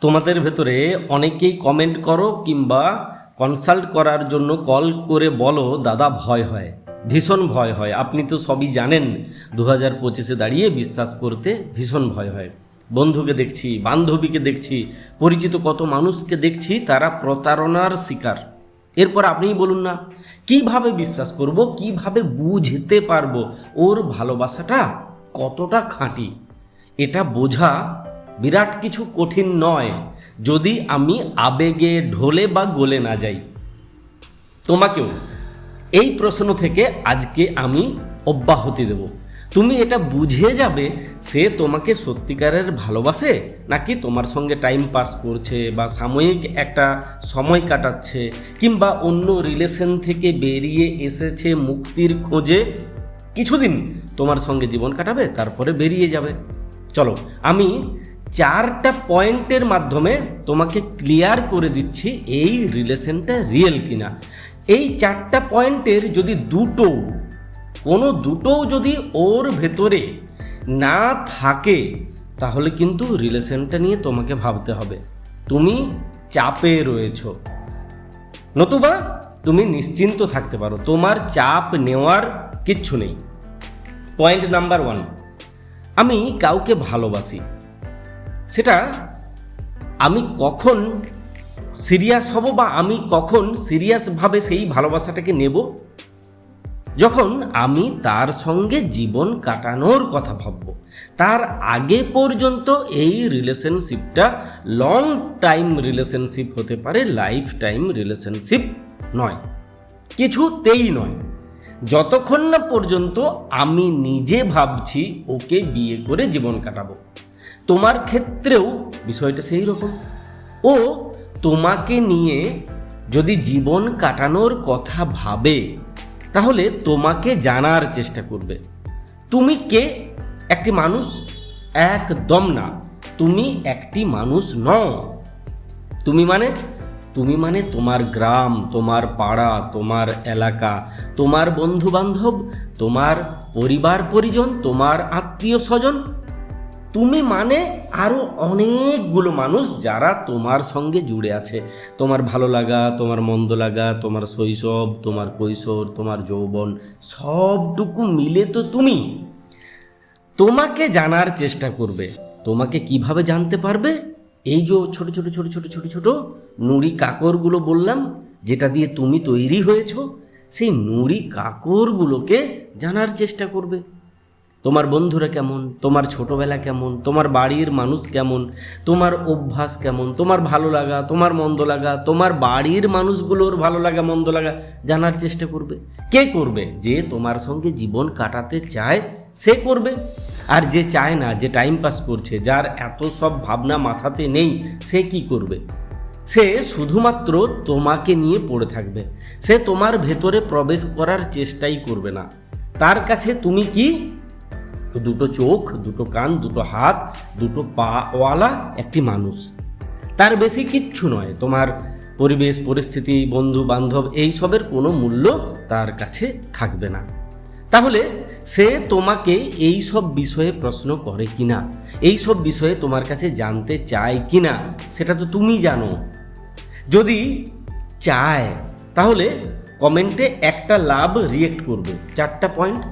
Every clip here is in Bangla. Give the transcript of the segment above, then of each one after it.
তোমাদের ভেতরে অনেকেই কমেন্ট করো কিংবা কনসাল্ট করার জন্য কল করে বলো, দাদা, ভয় হয়, ভীষণ ভয় হয়। আপনি তো সবই জানেন দু হাজার পঁচিশে দাঁড়িয়ে বিশ্বাস করতে ভীষণ ভয় হয়। বন্ধুকে দেখছি, বান্ধবীকে দেখছি, পরিচিত কত মানুষকে দেখছি, তারা প্রতারণার শিকার। এরপর আপনিই বলুন না, কীভাবে বিশ্বাস করব, কীভাবে বুঝতে পারব, ওর ভালোবাসাটা কতটা খাঁটি? এটা বোঝা বিরাট কিছু কঠিন নয়, যদি আমি আবেগে ঢলে বা গলে না যাই। তোমাকেও, এই প্রশ্ন থেকে আজকে আমি অব্যাহতি দেব। তুমি এটা বুঝে যাবে সে তোমাকে সত্যিকারের ভালোবাসে, নাকি তোমার সঙ্গে টাইম পাস করছে বা সাময়িক একটা সময় কাটাচ্ছে, কিংবা অন্য রিলেশন থেকে বেরিয়ে এসেছে মুক্তির খোঁজে কিছুদিন তোমার সঙ্গে জীবন কাটাবে, তারপরে বেরিয়ে যাবে। চলো, আমি চারটা পয়েন্টের মাধ্যমে তোমাকে ক্লিয়ার করে দিচ্ছি এই রিলেশনটা রিয়েল কিনা। এই চারটা পয়েন্টের যদি দুটো, কোনো দুটোও যদি ওর ভেতরে না থাকে, তাহলে কিন্তু রিলেশনটা নিয়ে তোমাকে ভাবতে হবে। তুমি চাপে রয়েছো। নতুবা, তুমি নিশ্চিন্ত থাকতে পারো, তোমার চাপ নেওয়ার কিচ্ছু নেই। পয়েন্ট নাম্বার ওয়ান, আমি কাউকে ভালোবাসি। সেটা আমি কখন সিরিয়াস হব বা আমি কখন সিরিয়াসভাবে সেই ভালোবাসাটাকে নেব? যখন আমি তার সঙ্গে জীবন কাটানোর কথা ভাবব। তার আগে পর্যন্ত এই রিলেশনশিপটা লং টাইম রিলেশনশিপ হতে পারে লাইফ টাইম রিলেশনশিপ নয়। কিছুতেই নয়। যতক্ষণ না পর্যন্ত আমি নিজে ভাবছি, ওকে বিয়ে করে জীবন কাটাবো। তোমার ক্ষেত্রেও বিষয়টা সেই রকম। ও তোমাকে নিয়ে যদি জীবন কাটানোর কথা ভাবে, তাহলে তোমাকে জানার চেষ্টা করবে। তুমি কে? একটি মানুষ? একদম না। তুমি একটি মানুষ নও। তুমি মানে? তুমি মানে তোমার গ্রাম, তোমার পাড়া, তোমার এলাকা, তোমার বন্ধু বান্ধব তোমার পরিবার পরিজন তোমার আত্মীয় স্বজন তুমি মানে আরও অনেকগুলো মানুষ যারা তোমার সঙ্গে জুড়ে আছে। তোমার ভালো লাগা, তোমার মন্দ লাগা, তোমার শৈশব, তোমার কৈশোর, তোমার যৌবন, সবটুকু মিলে তো তুমি। তোমাকে জানার চেষ্টা করবে। তোমাকে কীভাবে জানতে পারবে? এই যে ছোট ছোট ছোট ছোট ছোট ছোট নুড়ি কাকরগুলো বললাম, যেটা দিয়ে তুমি তৈরি হয়েছো, সেই নুড়ি কাকরগুলোকে জানার চেষ্টা করবে। তোমার বন্ধুরা কেমন? তোমার ছোটোবেলা কেমন? তোমার বাড়ির মানুষ কেমন? তোমার অভ্যাস কেমন? তোমার ভালো লাগা, তোমার মন্দ লাগা, তোমার বাড়ির মানুষগুলোর ভালো লাগা, মন্দ লাগা জানার চেষ্টা করবে। কে করবে? যে তোমার সঙ্গে জীবন কাটাতে চায়, সে করবে। আর যে চায় না, যে টাইম পাস করছে, যার এত সব ভাবনা মাথাতে নেই, সে কি করবে? সে শুধুমাত্র তোমাকে নিয়ে পড়ে থাকবে। সে তোমার ভেতরে প্রবেশ করার চেষ্টাই করবে না। তার কাছে তুমি কি দুটো চোখ, দুটো কান, দুটো হাত, দুটো পাওয়ালা একটি মানুষ। তার বেশি কিচ্ছু নয়, তোমার পরিবেশ, পরিস্থিতি, বন্ধু, বান্ধব এইসবের কোনো মূল্য তার কাছে থাকবে না। তাহলে সে তোমাকে এই সব বিষয়ে প্রশ্ন করে কিনা? এই সব বিষয়ে তোমার কাছে জানতে চায় কি না সেটা তো তুমি জানো। যদি চায়, তাহলে কমেন্টে একটা লাভ রিয়েক্ট করবে, চারটা পয়েন্ট।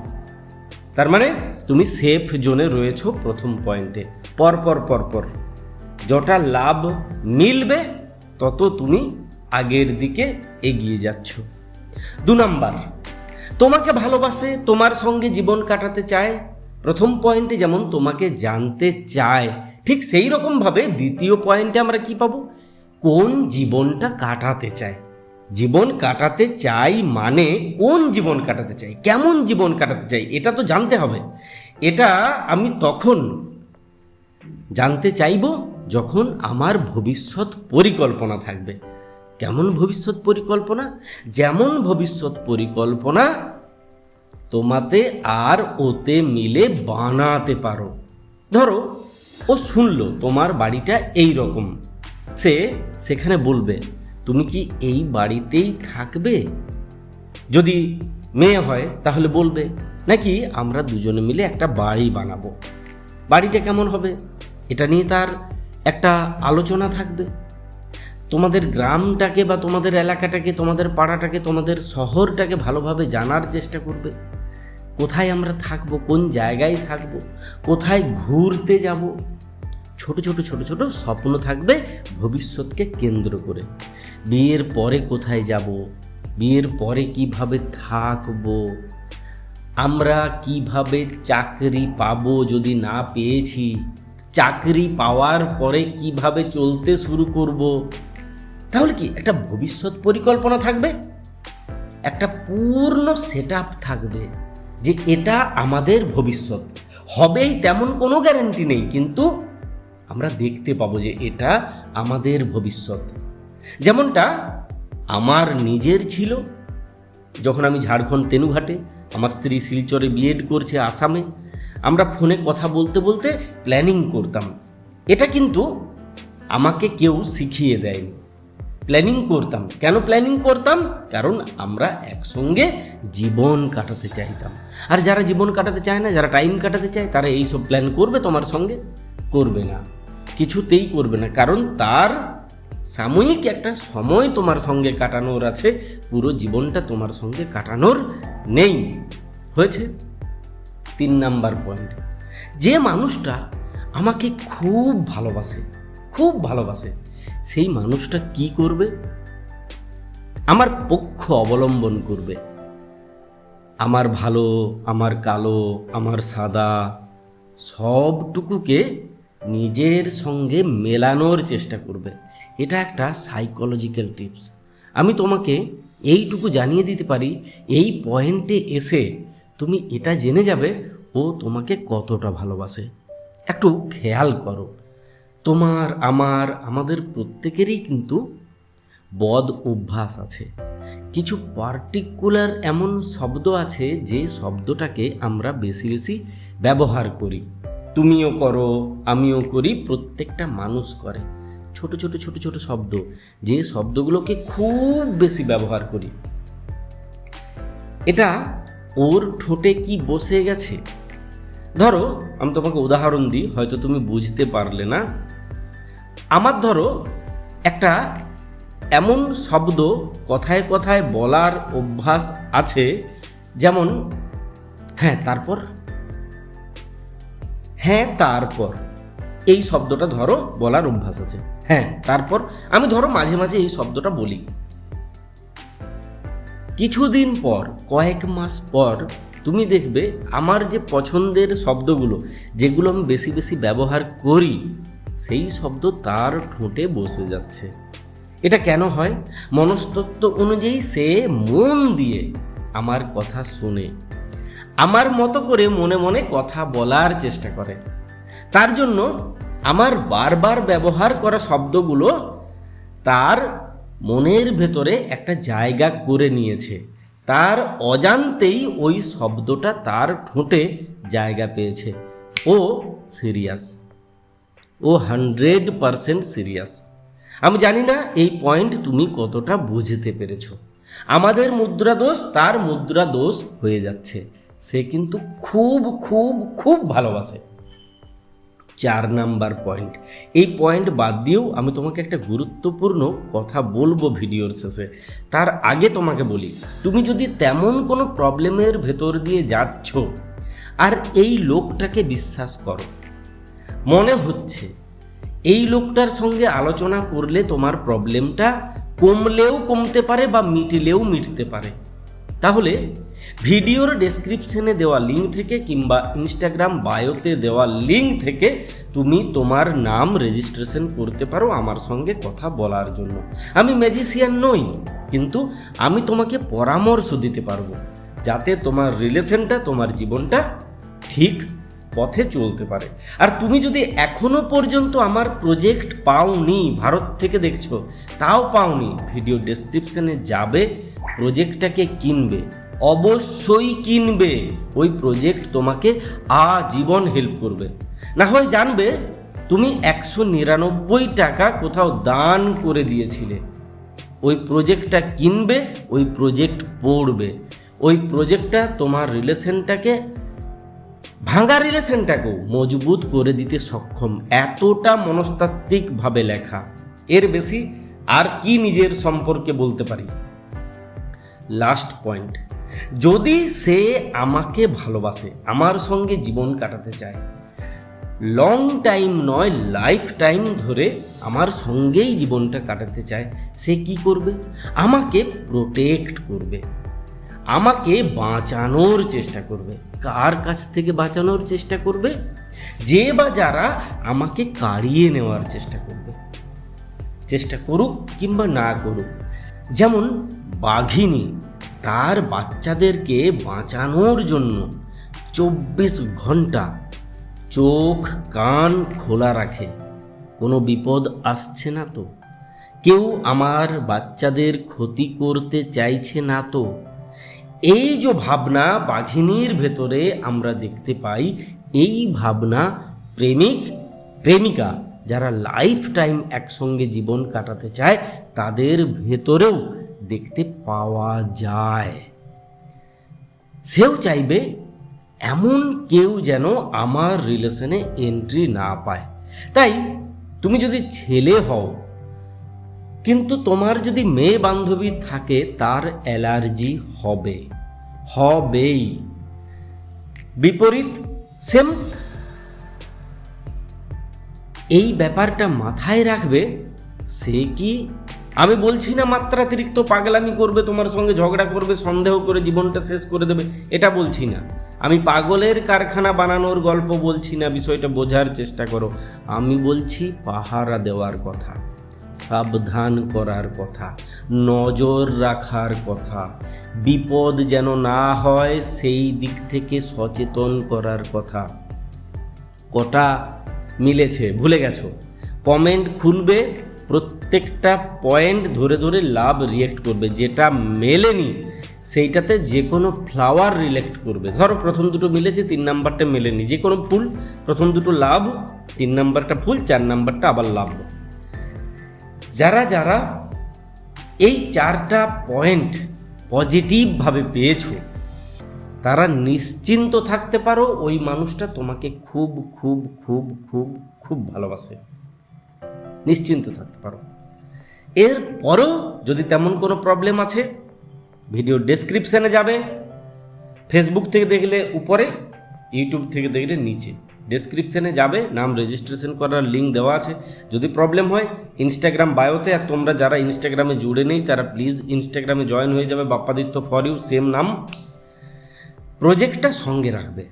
তার মানে তুমি সেফ জোনে রয়েছো প্রথম পয়েন্টে পর পর পর পর। যটা লাভ মিলবে, তত তুমি আগের দিকে এগিয়ে যাচ্ছ। দু নাম্বার, তোমাকে ভালোবাসে, তোমার সঙ্গে জীবন কাটাতে চায়। প্রথম পয়েন্টে যেমন তোমাকে জানতে চায়, ঠিক সেই রকমভাবে দ্বিতীয় পয়েন্টে আমরা কি পাবো? কোন জীবনটা কাটাতে চায়। জীবন কাটাতে চাই মানে কোন জীবন কাটাতে চাই? কেমন জীবন কাটাতে চাই? এটা তো জানতে হবে। এটা আমি তখন জানতে চাইব যখন আমার ভবিষ্যৎ পরিকল্পনা থাকবে। কেমন ভবিষ্যৎ পরিকল্পনা? যেমন ভবিষ্যৎ পরিকল্পনা তোমাতে আর ওতে মিলে বানাতে পারো। ধরো, ও শুনলো তোমার বাড়িটা এই রকম সে সেখানে বলবে তুমি কি এই বাড়িতেই থাকবে? যদি মেয়ে হয়, তাহলে বলবে, নাকি আমরা দুজনে মিলে একটা বাড়ি বানাবো? বাড়িটা কেমন হবে? এটা নিয়ে তার একটা আলোচনা থাকবে। তোমাদের গ্রামটাকে বা তোমাদের এলাকাটাকে, তোমাদের পাড়াটাকে, তোমাদের শহরটাকে ভালোভাবে জানার চেষ্টা করবে। কোথায় আমরা থাকব? কোন জায়গায় থাকব? কোথায় ঘুরতে যাব? ছোট ছোট ছোট ছোট স্বপ্ন থাকবে ভবিষ্যৎকে কেন্দ্র করে। বিয়ের পরে কোথায় যাব? বিয়ের পরে কীভাবে থাকব? আমরা কীভাবে চাকরি পাবো যদি না পেয়েছি? চাকরি পাওয়ার পরে কীভাবে চলতে শুরু করব? তাহলে কি একটা ভবিষ্যৎ পরিকল্পনা থাকবে? একটা পূর্ণ সেট থাকবে যে এটা আমাদের ভবিষ্যৎ। হবেই তেমন কোনো গ্যারান্টি নেই, কিন্তু আমরা দেখতে পাবো যে এটা আমাদের ভবিষ্যৎ। যেমনটা আমার নিজের ছিল। যখন আমি ঝাড়খণ্ড তেনুঘাটে আমার স্ত্রী শিলচরে বিএড করছে আসামে, আমরা ফোনে কথা বলতে বলতে প্ল্যানিং করতাম। এটা কিন্তু আমাকে কেউ শিখিয়ে দেয়নি। প্ল্যানিং করতাম। কেন প্ল্যানিং করতাম? কারণ আমরা একসঙ্গে জীবন কাটাতে চাইতাম। আর যারা জীবন কাটাতে চায় না, যারা টাইম কাটাতে চায়, তারা এইসব প্ল্যান করবে তোমার সঙ্গে। করবে না, কিছুতেই করবে না। কারণ তার সাময়িক একটা সময় তোমার সঙ্গে কাটানোর আছে, পুরো জীবনটা তোমার সঙ্গে কাটানোর নেই। হয়েছে? তিন নাম্বার পয়েন্ট যে মানুষটা আমাকে খুব ভালোবাসে খুব ভালোবাসে, সেই মানুষটা কি করবে? আমার পক্ষ অবলম্বন করবে। আমার ভালো, আমার কালো, আমার সাদা, সবটুকুকে নিজের সঙ্গে মেলানোর চেষ্টা করবে। এটা একটা সাইকোলজিক্যাল টিপস আমি তোমাকে এইটুকু জানিয়ে দিতে পারি, এই পয়েন্টে এসে তুমি এটা জেনে যাবে, ও তোমাকে কতটা ভালোবাসে। একটু খেয়াল করো। তোমার, আমার, আমাদের প্রত্যেকেরই কিন্তু বদ অভ্যাস আছে। কিছু পার্টিকুলার এমন শব্দ আছে যে শব্দটাকে আমরা বেশি বেশি ব্যবহার করি। তুমিও করো, আমিও করি, প্রত্যেকটা মানুষ করে। ছোট ছোট ছোট ছোট শব্দ, যে শব্দগুলোকে খুব বেশি ব্যবহার করি। এটা ওর ঠোঁটে কি বসে গেছে? ধরো, আমি তোমাকে উদাহরণ দিই, হয়তো তুমি বুঝতে পারলে না। আমার ধরো, একটা এমন শব্দ কথায় কথায় বলার অভ্যাস আছে, যেমন হ্যাঁ তারপর? হ্যাঁ তারপর। এই শব্দটা ধরো, বলার অভ্যাস আছে। হ্যাঁ তারপর আমি ধরো মাঝে মাঝে এই শব্দটা বলি। কিছুদিন পর, কয়েক মাস পর, তুমি দেখবে আমার যে পছন্দের শব্দগুলো, যেগুলো আমি বেশি বেশি ব্যবহার করি, সেই শব্দ তার ঠোঁটে বসে যাচ্ছে। এটা কেন হয়? মনস্তত্ত্ব অনুযায়ী সে মন দিয়ে আমার কথা শোনে। আমার মতো করে মনে মনে কথা বলার চেষ্টা করে। তার জন্য আমার বারবার ব্যবহার করা শব্দগুলো তার মনের ভেতরে একটা জায়গা করে নিয়েছে। তার অজান্তেই ওই শব্দটা তার ঠোঁটে জায়গা পেয়েছে। ও সিরিয়াস। ও হান্ড্রেড পারসেন্ট সিরিয়াস। আমি জানি না এই পয়েন্ট তুমি কতটা বুঝতে পেরেছ। আমাদের মুদ্রা দোষ তার মুদ্রা দোষ হয়ে যাচ্ছে। সে কিন্তু খুব খুব খুব ভালোবাসে। চার নাম্বার পয়েন্ট। এই পয়েন্ট বাদ দিয়েও আমি তোমাকে একটা গুরুত্বপূর্ণ কথা বলব ভিডিওর শেষে। তার আগে তোমাকে বলি, তুমি যদি তেমন কোনো প্রবলেমের ভেতর দিয়ে যাচ্ছ, আর এই লোকটাকে বিশ্বাস করো। মনে হচ্ছে, এই লোকটার সঙ্গে আলোচনা করলে তোমার প্রবলেমটা কমলেও কমতে পারে বা মিটলেও মিটতে পারে। তাহলে ভিডিওর ডেসক্রিপশনে দেওয়া লিঙ্ক থেকে কিংবা ইনস্টাগ্রাম বায়োতে দেওয়া লিঙ্ক থেকে তুমি তোমার নাম রেজিস্ট্রেশন করতে পারো আমার সঙ্গে কথা বলার জন্য। আমি ম্যাজিশিয়ান নই, কিন্তু আমি তোমাকে পরামর্শ দিতে পারব, যাতে তোমার রিলেশনটা তোমার জীবনটা ঠিক পথে চলতে পারে। আর তুমি যদি এখনও পর্যন্ত আমার প্রজেক্ট পাওনি, ভারত থেকে দেখছ, তাও পাওনি ভিডিও ডেসক্রিপশনে যাবে প্রজেক্টটাকে কিনবে। অবশ্যই কিনবে। ওই প্রজেক্ট তোমাকে আজীবন হেল্প করবে। না হয় জানবে, তুমি একশো নিরানব্বই টাকা কোথাও দান করে দিয়েছিলে। ওই প্রজেক্টটা কিনবে, ওই প্রজেক্ট পড়বে। ওই প্রজেক্টটা তোমার রিলেশনটাকে ভাঙা রিলেশনটাকেও মজবুত করে দিতে সক্ষম। এতটা মনস্তাত্ত্বিকভাবে লেখা। এর বেশি আর কি নিজের সম্পর্কে বলতে পারি? লাস্ট পয়েন্ট যদি সে আমাকে ভালোবাসে, আমার সঙ্গে জীবন কাটাতে চায় লং টাইম নয় লাইফ টাইম ধরে আমার সঙ্গেই জীবনটা কাটাতে চায়, সে কি করবে? আমাকে প্রোটেক্ট করবে। আমাকে বাঁচানোর চেষ্টা করবে। কার কাছ থেকে বাঁচানোর চেষ্টা করবে? যে বা যারা আমাকে কাড়িয়ে নেওয়ার চেষ্টা করবে। চেষ্টা করুক কিংবা না করুক, যেমন বাঘিনী তার বাচ্চাদেরকে বাঁচানোর জন্য চব্বিশ ঘণ্টা চোখ, কান খোলা রাখে। কোনো বিপদ আসছে না তো? কেউ আমার বাচ্চাদের ক্ষতি করতে চাইছে না তো? এই যে ভাবনা বাঘিনীর ভেতরে আমরা দেখতে পাই, এই ভাবনা প্রেমিক, প্রেমিকা যারা লাইফ টাইম একসঙ্গে জীবন কাটাতে চায়, তাদের ভেতরেও দেখতে পাওয়া যায়। সেও চাইবে এমন কেউ যেন আমার রিলেশনে এন্ট্রি না পায়। তাই তুমি যদি ছেলে হও, কিন্তু তোমার যদি মেয়ে বান্ধবী থাকে, তার অ্যালার্জি হবে। হবেই। বিপরীত, সেম এই ব্যাপারটা মাথায় রাখবে, সে কি আমি বলছি না মাত্রাতিরিক্ত পাগলামি করবে, তোমার সঙ্গে ঝগড়া করবে, সন্দেহ করে জীবনটা শেষ করে দেবে, এটা বলছি না। আমি পাগলের কারখানা বানানোর গল্প বলছি না, বিষয়টা বোঝার চেষ্টা করো। আমি বলছি পাহারা দেওয়ার কথা, সাবধান করার কথা, নজর রাখার কথা, বিপদ যেন না হয় সেই দিক থেকে সচেতন করার কথা। কটা মিলেছে, ভুলে গেছো? কমেন্ট খুলবে প্রত্যেকটা পয়েন্ট ধরে ধরে লাভ রিয়েক্ট করবে, যেটা মেলেনি, সেইটাতে যে কোনো ফ্লাওয়ার রিলেক্ট করবে। ধরো প্রথম দুটো মিলেছে, তিন নাম্বারটা মেলেনি। যে কোনো ফুল, প্রথম দুটো লাভ, তিন নাম্বারটা ফুল, চার নাম্বারটা আবার লাভ। যারা যারা এই চারটা পয়েন্ট পজিটিভভাবে পেয়েছ, তারা নিশ্চিন্ত থাকতে পারো ওই মানুষটা তোমাকে খুব খুব খুব খুব খুব ভালোবাসে। নিশ্চিন্ত থাকতে পারো। এর পরেও যদি তেমন কোনো প্রবলেম আছে ভিডিও ডেসক্রিপশানে যাবে ফেসবুক থেকে দেখলে উপরে ইউটিউব থেকে দেখলে নিচে। ডেসক্রিপশানে যাবে, নাম রেজিস্ট্রেশন করার লিঙ্ক দেওয়া আছে। যদি প্রবলেম হয় ইনস্টাগ্রাম বায়োতে আর তোমরা যারা ইনস্টাগ্রামে জুড়ে নেই, তারা প্লিজ ইনস্টাগ্রামে জয়েন হয়ে যাবে, বাপ্পাদিত্য ফর ইউ সেম নাম। প্রজেক্টটা সঙ্গে রাখবে।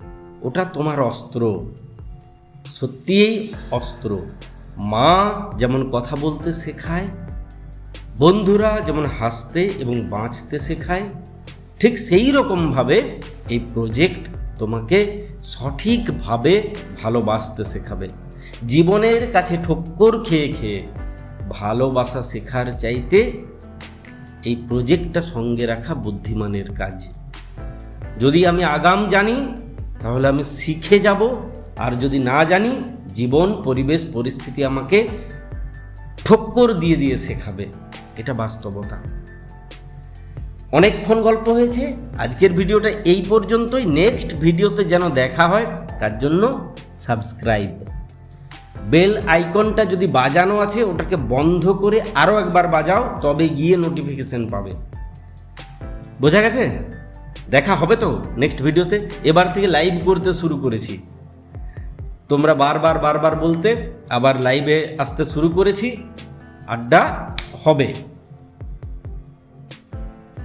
ওটা তোমার অস্ত্র। সত্যিই অস্ত্র। মা যেমন কথা বলতে শেখায়, বন্ধুরা যেমন হাসতে এবং বাঁচতে শেখায়, ঠিক সেই রকমভাবে এই প্রজেক্ট তোমাকে সঠিকভাবে ভালোবাসতে শেখাবে। জীবনের কাছে ঠক্কর খেয়ে খেয়ে ভালোবাসা শেখার চাইতে এই প্রজেক্টটা সঙ্গে রাখা বুদ্ধিমানের কাজ। যদি আমি আগাম জানি, তাহলে আমি শিখে যাব, আর যদি না জানি জীবন, পরিবেশ, পরিস্থিতি আমাকে ঠক্কর দিয়ে দিয়ে শেখাবে। এটা বাস্তবতা। অনেকক্ষণ গল্প হয়েছে। আজকের ভিডিওটা এই পর্যন্তই। নেক্সট ভিডিওতে যেন দেখা হয়, তার জন্য সাবস্ক্রাইব বেল আইকনটা যদি বাজানো আছে, ওটাকে বন্ধ করে আরও একবার বাজাও, তবে গিয়ে নোটিফিকেশন পাবে। বোঝা গেছে? দেখা হবে তো নেক্সট ভিডিওতে। এবার থেকে লাইভ করতে শুরু করেছি। তোমরা বারবার বারবার বলতে আবার লাইভে আসতে শুরু করেছি। আড্ডা হবে।